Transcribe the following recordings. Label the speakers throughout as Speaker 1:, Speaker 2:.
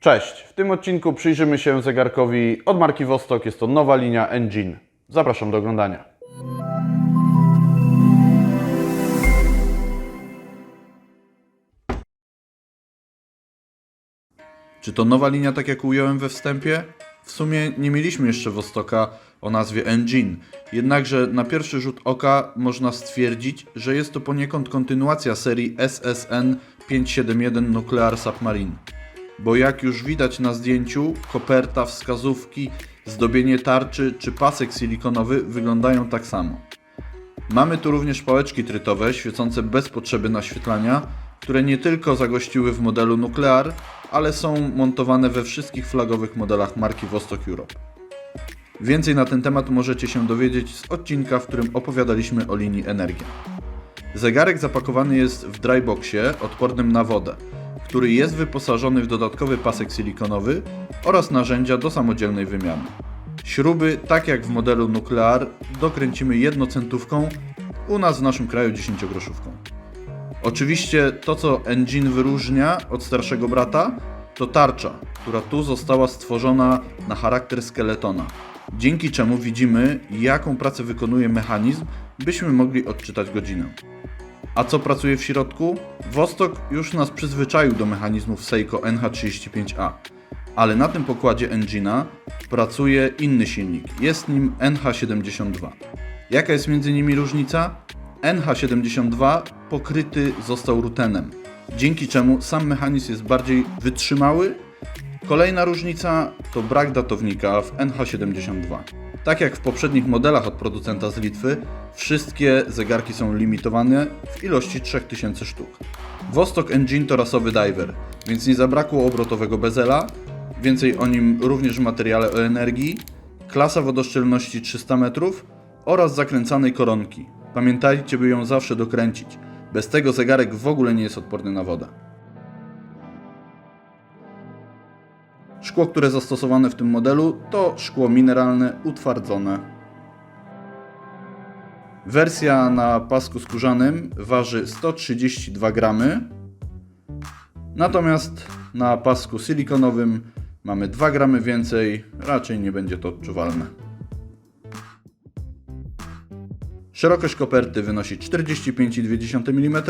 Speaker 1: Cześć! W tym odcinku przyjrzymy się zegarkowi od marki Vostok. Jest to nowa linia Engine. Zapraszam do oglądania. Czy to nowa linia, tak jak ująłem we wstępie? W sumie nie mieliśmy jeszcze Wostoka o nazwie Engine, jednakże na pierwszy rzut oka można stwierdzić, że jest to poniekąd kontynuacja serii SSN 571 Nuclear Submarine. Bo jak już widać na zdjęciu, koperta, wskazówki, zdobienie tarczy czy pasek silikonowy wyglądają tak samo. Mamy tu również pałeczki trytowe świecące bez potrzeby naświetlania, które nie tylko zagościły w modelu Nuclear, ale są montowane we wszystkich flagowych modelach marki Vostok Europe. Więcej na ten temat możecie się dowiedzieć z odcinka, w którym opowiadaliśmy o linii Energia. Zegarek zapakowany jest w dryboxie odpornym na wodę, który jest wyposażony w dodatkowy pasek silikonowy oraz narzędzia do samodzielnej wymiany. Śruby, tak jak w modelu Nuclear, dokręcimy jednocentówką, u nas w naszym kraju 10-groszówką. Oczywiście to, co Engine wyróżnia od starszego brata, to tarcza, która tu została stworzona na charakter skeletona, dzięki czemu widzimy, jaką pracę wykonuje mechanizm, byśmy mogli odczytać godzinę. A co pracuje w środku? Vostok już nas przyzwyczaił do mechanizmów Seiko NH35A, ale na tym pokładzie Engina pracuje inny silnik. Jest nim NH72. Jaka jest między nimi różnica? NH72 pokryty został rutenem, dzięki czemu sam mechanizm jest bardziej wytrzymały. Kolejna różnica to brak datownika w NH72. Tak jak w poprzednich modelach od producenta z Litwy, wszystkie zegarki są limitowane w ilości 3000 sztuk. Vostok Engine to rasowy diver, więc nie zabrakło obrotowego bezela, więcej o nim również w materiale o energii, klasa wodoszczelności 300 metrów oraz zakręcanej koronki. Pamiętajcie, by ją zawsze dokręcić. Bez tego zegarek w ogóle nie jest odporny na wodę. Szkło, które zastosowane w tym modelu to szkło mineralne utwardzone. Wersja na pasku skórzanym waży 132 gramy, natomiast na pasku silikonowym mamy 2 gramy więcej, raczej nie będzie to odczuwalne. Szerokość koperty wynosi 45,2 mm.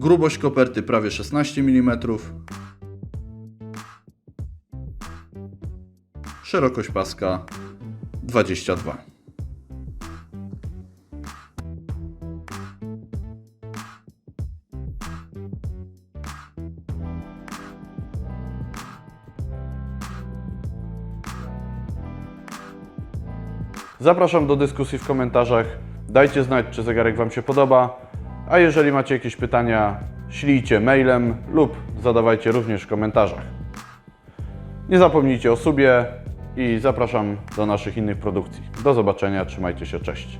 Speaker 1: Grubość koperty prawie 16 mm. Szerokość paska 22. Zapraszam do dyskusji w komentarzach. Dajcie znać, czy zegarek Wam się podoba. A jeżeli macie jakieś pytania, ślijcie mailem lub zadawajcie również w komentarzach. Nie zapomnijcie o subie i zapraszam do naszych innych produkcji. Do zobaczenia, trzymajcie się, cześć.